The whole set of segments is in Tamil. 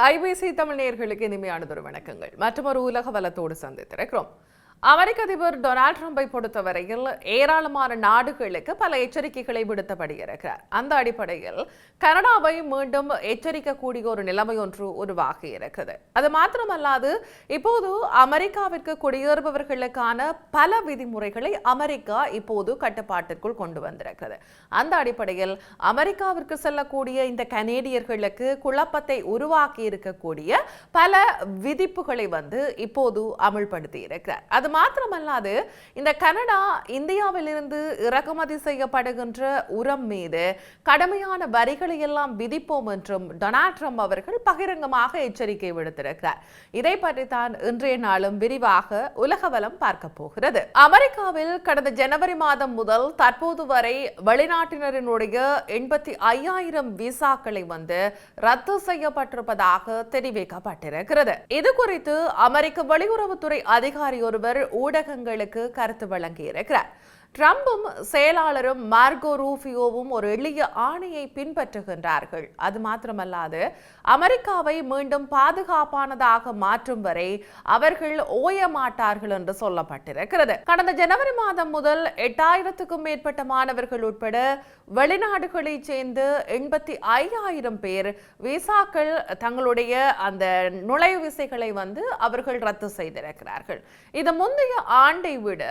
ஐபிசி தமிழ் நேர்களுக்கு இனிமையானதொரு வணக்கங்கள். மற்றொரு உலக வளத்தோடு சந்தித்திருக்கிறோம். அமெரிக்க அதிபர் டொனால்ட் ட்ரம்பை பொறுத்தவரையில் ஏராளமான நாடுகளுக்கு பல எச்சரிக்கைகளை விடுத்தபடி இருக்கிறார் அந்த அடிப்படையில் கனடாவை மீண்டும் எச்சரிக்கக்கூடிய ஒரு நிலைமை ஒன்று உருவாகி இருக்கிறது அது மாத்திரமல்லாது இப்போது அமெரிக்காவிற்கு குடியேறுபவர்களுக்கான பல விதிமுறைகளை அமெரிக்கா இப்போது கட்டுப்பாட்டிற்குள் கொண்டு வந்திருக்கிறது. அந்த அடிப்படையில் அமெரிக்காவிற்கு செல்லக்கூடிய இந்த கனேடியர்களுக்கு குழப்பத்தை உருவாக்கி இருக்கக்கூடிய பல விதிப்புகளை வந்து இப்போது அமல்படுத்தி இருக்கிறார் அது மாத்திரமல்லாது இந்த கனடா இந்தியாவிலிருந்து இறக்குமதி செய்யப்படுகின்ற உரம் மீது கடுமையான வரிகளை எல்லாம் விதிப்போம் என்றும் டொனால்ட் ட்ரம்ப் அவர்கள் பகிரங்கமாக எச்சரிக்கை விடுத்திருக்கிறார். இதை பற்றி தான் இன்றைய நாளும் விரிவாக உலகவலம் பார்க்க போகிறது. அமெரிக்காவில் கடந்த ஜனவரி மாதம் முதல் தற்போது வரை வெளிநாட்டினரினுடைய எண்பத்தி ஐயாயிரம் விசாக்களை வந்து ரத்து செய்யப்பட்டிருப்பதாக தெரிவிக்கப்பட்டிருக்கிறது. இது குறித்து அமெரிக்க வெளியுறவுத்துறை அதிகாரி ஒருவர் ஊடகங்களுக்கு கருத்து வழங்கியிருக்கிறார். ட்ரம்பும் செயலாளரும் மார்கோ ரூஃபியோவும் ஒரு எளிய ஆணையை பின்பற்றுகின்றார்கள். அது மாத்திரமல்லாது அமெரிக்காவை மீண்டும் பாதுகாப்பானதாக மாற்றும் வரை அவர்கள் ஓய மாட்டார்கள் என்று சொல்லப்பட்டிருக்கிறது. கடந்த ஜனவரி மாதம் முதல் எட்டாயிரத்துக்கும் மேற்பட்ட மாணவர்கள் உட்பட வெளிநாடுகளைச் சேர்ந்து எண்பத்தி ஐயாயிரம் பேர் விசாக்கள் தங்களுடைய அந்த நுழைவு விசைகளை வந்து அவர்கள் ரத்து செய்திருக்கிறார்கள். இது முந்தைய ஆண்டை விட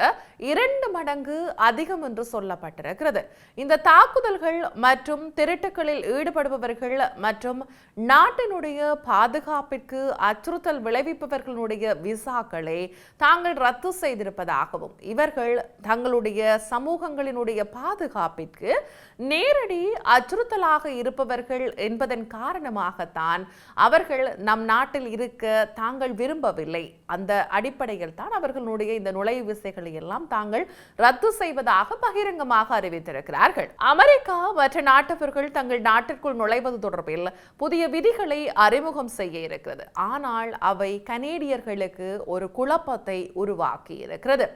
இரண்டு மடங்கு அதிகம் என்று சொல்லப்பட்டிருக்கிறது. இந்த தாக்குதல்கள் மற்றும் திருட்டுகளில் ஈடுபடுபவர்கள் மற்றும் நாட்டினுடைய பாதுகாப்பிற்கு அச்சுறுத்தல் விளைவிப்பவர்களுடைய விசாக்களை தாங்கள் ரத்து செய்திருப்பதாகவும் இவர்கள் தங்களுடைய சமூகங்களினுடைய பாதுகாப்பிற்கு நேரடி அச்சுறுத்தலாக இருப்பவர்கள் என்பதன் காரணமாகத்தான் அவர்கள் நம் நாட்டில் இருக்க தாங்கள் விரும்பவில்லை. அந்த அடிப்படையில் தான் அவர்களுடைய இந்த நுழைவு விசைகளை எல்லாம் தாங்கள் ரத்து செய்வதாக பகிரங்கமாக அறிவித்திருக்கிறார்கள். அமெரிக்கா மற்ற நாட்டவர்கள் தங்கள் நாட்டிற்குள் நுழைவது தொடர்பில் புதிய விதிகளை அறிமுகம் செய்ய இருக்கிறது. ஆனால் அவை கனேடியர்களுக்கு ஒரு குழப்பத்தை உருவாக்கி இருக்கிறது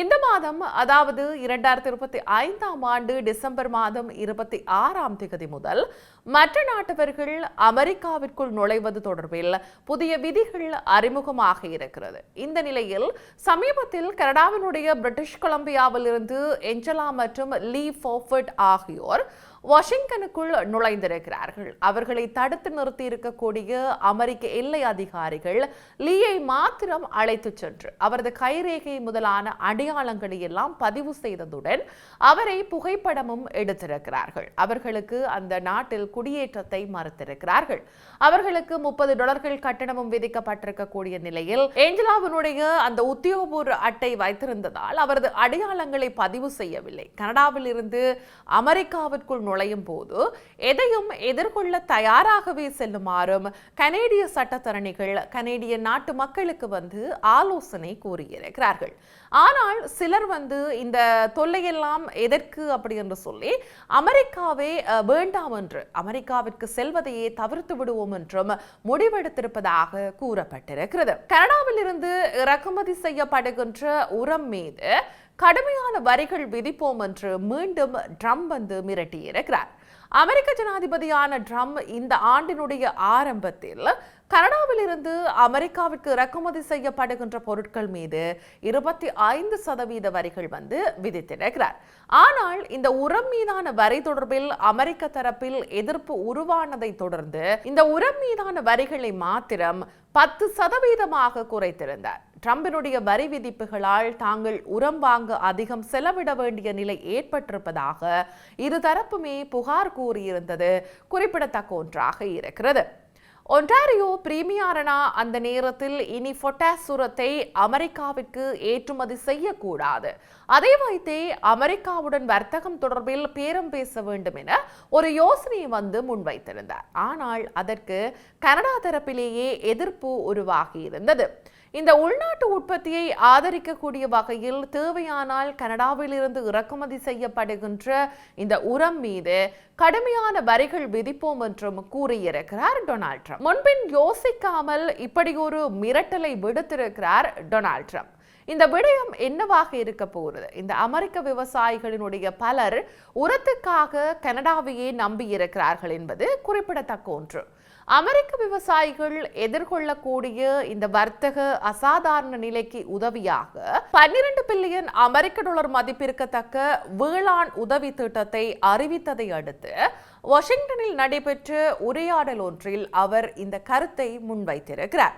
இந்த மாதம் அதாவது இரண்டாயிரத்தி இருபத்தி ஐந்தாம் ஆண்டு டிசம்பர் மாதம் இருபத்தி ஆறாம் தேதி முதல் மற்ற நாட்டவர்கள் அமெரிக்காவிற்குள் நுழைவது தொடர்பில் புதிய விதிகள் அறிமுகமாக இருக்கிறது. இந்த நிலையில் சமீபத்தில் கனடாவினுடைய பிரிட்டிஷ் கொலம்பியாவில் இருந்து எஞ்சலா மற்றும் லீ ஃபோஃபர்ட் ஆகியோர் வாஷிங்டனுக்குள் நுழைந்திருக்கிறார்கள். அவர்களை தடுத்து நிறுத்தி இருக்கக்கூடிய அமெரிக்க எல்லை அதிகாரிகள் லீயை மாத்திரம் அழைத்து சென்று அவரது கைரேகை முதலான அடையாளங்களை எல்லாம் பதிவு செய்ததுடன் அவரை புகைப்படமும் எடுத்திருக்கிறார்கள். அவர்களுக்கு அந்த நாட்டில் குடியேற்றத்தை மறுத்திருக்கிறார்கள். அவர்களுக்கு முப்பது டாலர்கள் கட்டணமும் விதிக்கப்பட்டிருக்கக்கூடிய நிலையில் ஏஞ்சலாவினுடைய அந்த உத்தியோகபூர்வ அட்டை வைத்திருந்ததால் அவரது அடையாளங்களை பதிவு செய்யவில்லை. கனடாவில் இருந்து அமெரிக்காவிற்குள் நுழையும் போது எதையும் எதிர்கொள்ள தயாராகவே செல்லுமாறும் கனேடிய சட்டத்தரணிகள் கனேடிய நாட்டு மக்களுக்கு வந்து ஆலோசனை கூறியிருக்கிறார்கள். ஆனால் சிலர் வந்து இந்த தொல்லையெல்லாம் எதற்கு அப்படி என்று சொல்லி அமெரிக்காவே வேண்டாம் என்று அமெரிக்காவிற்கு செல்வதையே தவிர்த்து விடுவோம் என்றும் முடிவெடுத்திருப்பதாக கூறப்பட்டிருக்கிறது. கனடாவில் இருந்து இறக்குமதி செய்யப்படுகின்ற உரம் மீது கடுமையான வரிகள் விதிப்போம் என்று மீண்டும் ட்ரம்ப் வந்து மிரட்டியிருக்கிறார் அமெரிக்க ஜனாதிபதியான ட்ரம்ப் இந்த ஆண்டினுடைய ஆரம்பத்தில் கனடாவிலிருந்து அமெரிக்காவிற்கு இறக்குமதி செய்யப்படுகின்ற பொருட்கள் மீது இருபத்தி ஐந்து சதவீத வரிகள் வந்து விதித்திருக்கிறார். ஆனால் இந்த உரம் மீதான வரி தொடர்பில் அமெரிக்க தரப்பில் எதிர்ப்பு உருவானதை தொடர்ந்து இந்த உரம் மீதான வரிகளை மாத்திரம் பத்து சதவீதமாக குறைத்திருந்தார். ட்ரம்பினுடைய வரி விதிப்புகளால் தாங்கள் உரம் வாங்க அதிகம் செலவிட வேண்டிய நிலை ஏற்பட்டிருப்பதாக இருதரப்புமே புகார் கூறியிருந்தது. குறிப்பிடத்தக்க ஒன்றாக இருக்கிறது. ஒன்டாரியோ பிரீமியாரனா அந்த நேரத்தில் இனி பொட்டாஸ் உரத்தை அமெரிக்காவிற்கு ஏற்றுமதி செய்யக்கூடாது. அதை வைத்தே அமெரிக்காவுடன் வர்த்தகம் தொடர்பில் பேரம் பேச வேண்டும் என ஒரு யோசனையை வந்து முன்வைத்திருந்தார். ஆனால் அதற்கு கனடா தரப்பிலேயே எதிர்ப்பு உருவாகி இருந்தது இந்த உள்நாட்டு உற்பத்தியை ஆதரிக்கக்கூடிய வகையில் தேவையானால் கனடாவிலிருந்து இறக்குமதி செய்யப்படுகின்ற இந்த உரம் மீது கடுமையான வரிகள் விதிப்போம் என்றும் கூறியிருக்கிறார் டொனால்ட் ட்ரம்ப். முன்பின் யோசிக்காமல் இப்படி ஒரு மிரட்டலை விடுத்திருக்கிறார் டொனால்ட் ட்ரம்ப். இந்த விடயம் என்னவாக இருக்க போகிறது? இந்த அமெரிக்க விவசாயிகளினுடைய பலர் உரத்துக்காக கனடாவையே நம்பியிருக்கிறார்கள் என்பது குறிப்பிடத்தக்க ஒன்று. அமெரிக்க விவசாயிகள் எதிர்கொள்ளக்கூடிய இந்த வர்த்தக அசாதாரண நிலைக்கு உதவியாக பன்னிரண்டு பில்லியன் அமெரிக்க டாலர் மதிப்பிற்கத்தக்க வேளாண் உதவி திட்டத்தை அறிவித்ததை அடுத்து வாஷிங்டனில் நடைபெற்ற உரையாடல் ஒன்றில் அவர் இந்த கருத்தை முன்வைத்திருக்கிறார்.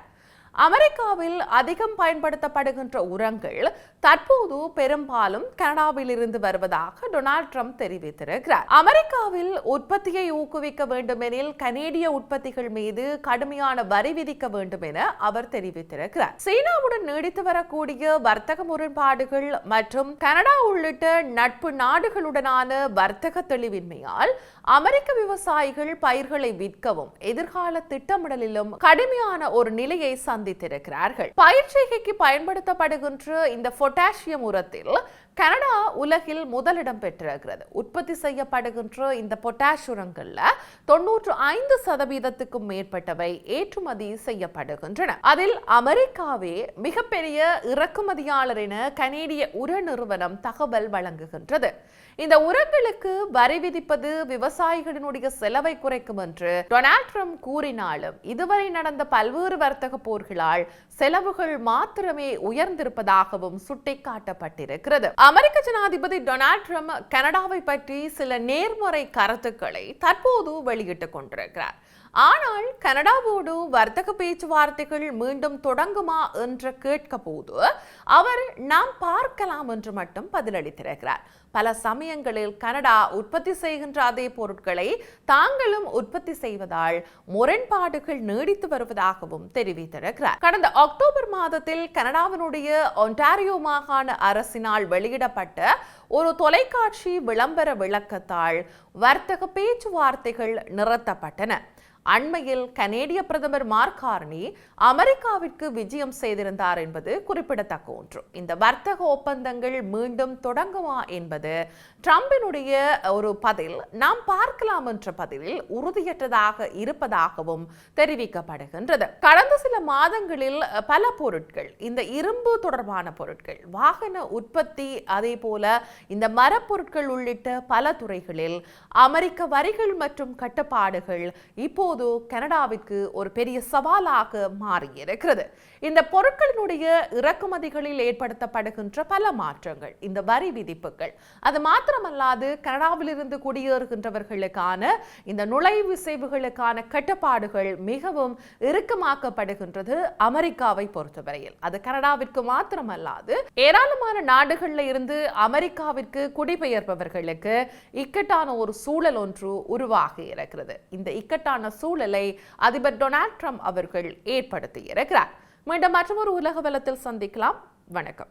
அமெரிக்காவில் அதிகம் பயன்படுத்தப்படுகின்ற உரங்கள் தற்போது பெரும்பாலும் கனடாவில் இருந்து வருவதாக டொனால்ட் ட்ரம்ப் தெரிவித்திருக்கிறார். அமெரிக்காவில் உற்பத்தியை ஊக்குவிக்க வேண்டுமெனில் கனேடிய உற்பத்திகள் மீது கடுமையான வரி விதிக்க வேண்டும் என அவர் தெரிவித்திருக்கிறார். சீனாவுடன் நீடித்து வரக்கூடிய வர்த்தக முரண்பாடுகள் மற்றும் கனடா உள்ளிட்ட நட்பு நாடுகளுடனான வர்த்தக தெளிவின்மையால் அமெரிக்க விவசாயிகள் பயிர்களை விற்கவும் எதிர்கால திட்டமிடலிலும் கடுமையான ஒரு நிலையை சந்தித்திருக்கிறார்கள். பயிற்சிகைக்கு பயன்படுத்தப்படுகின்ற இந்த பொட்டாசியம் உரத்தில் கனடா உலகில் முதலிடம் பெற்றிருக்கிறது. உற்பத்தி செய்யப்படுகின்ற இந்த பொட்டாஷ் உரங்கள்ல தொன்னூற்று ஐந்து சதவீதத்துக்கும் மேற்பட்டவை ஏற்றுமதி செய்யப்படுகின்றன. அதில் அமெரிக்காவே மிகப்பெரிய இறக்குமதியாளர் என கனேடிய உர நிறுவனம் தகவல் வழங்குகின்றது. இந்த உரங்களுக்கு வரி விதிப்பது விவசாயிகளினுடைய செலவை குறைக்கும் என்று டொனால்ட் ட்ரம்ப் கூறினாலும் இதுவரை நடந்த பல்வேறு வர்த்தக போர்களால் செலவுகள் மாத்திரமே உயர்ந்திருப்பதாகவும் சுட்டிக்காட்டப்பட்டிருக்கிறது. அமெரிக்க ஜனாதிபதி டொனால்ட் ட்ரம்ப் கனடாவை பற்றி சில நேர்முறை கருத்துக்களை தற்போது வெளியிட்டுக் கொண்டிருக்கிறார். ஆனால் கனடாவோடு வர்த்தக பேச்சுவார்த்தைகள் மீண்டும் தொடங்குமா என்று கேட்க போது அவர் நாம் பார்க்கலாம் என்று மட்டும் பதிலளித்திருக்கிறார். பல சமயங்களில் கனடா உற்பத்தி செய்கின்ற அதே பொருட்களை தாங்களும் உற்பத்தி செய்வதால் முரண்பாடுகள் நீடித்து வருவதாகவும் தெரிவித்திருக்கிறார். கடந்த அக்டோபர் மாதத்தில் கனடாவினுடைய ஒன்டாரியோ மாகாண அரசினால் வெளியிடப்பட்ட ஒரு தொலைக்காட்சி விளம்பர விளக்கத்தால் வர்த்தக பேச்சுவார்த்தைகள் நிறுத்தப்பட்டன. அண்மையில் கனேடிய பிரதமர் மார்கார்னி அமெரிக்காவிற்கு விஜயம் செய்திருந்தார் என்பது குறிப்பிடத்தக்க ஒன்று. இந்த வர்த்தக ஒப்பந்தங்கள் மீண்டும் தொடங்குமா என்பது ட்ரம்பினுடைய ஒரு பதில் நாம் பார்க்கலாம் என்ற பதிலில் உறுதியற்றதாக இருப்பதாகவும் தெரிவிக்கப்படுகின்றது. கடந்த சில மாதங்களில் பல பொருட்கள் இந்த இரும்பு தொடர்பான பொருட்கள் வாகன உற்பத்தி அதே போல இந்த மரப்பொருட்கள் உள்ளிட்ட பல துறைகளில் அமெரிக்க வரிகள் மற்றும் கட்டுப்பாடுகள் இப்போது கனடாவிற்கு ஒரு பெரிய சவாலாக மாறியிருக்கிறது. இந்த பொருட்களினுடைய இறக்குமதிகளில் ஏற்படுத்தப்படுகின்ற பல மாற்றங்கள் இந்த வரி விதிப்புகள். அது மாத்திரமல்லாது கனடாவிலிருந்து குடியேறுகின்றவர்களுக்கான இந்த நுழைவு சேவுகளுக்கான கட்டுப்பாடுகள் மிகவும் இறுக்கமாக்கப்படுகின்றது அமெரிக்காவை பொறுத்தவரையில். அது கனடாவிற்கு மாத்திரமல்லாது ஏராளமான நாடுகளில் இருந்து அமெரிக்காவிற்கு குடிபெயர்பவர்களுக்கு இக்கட்டான ஒரு சூழல் ஒன்று உருவாகி இருக்கிறது இந்த இக்கட்டான சூழலை அதிபர் டொனால்ட் ட்ரம்ப் அவர்கள் ஏற்படுத்தியிருக்கிறார் மீண்டும் மற்றொரு உலக வலத்தில் சந்திக்கலாம். வணக்கம்.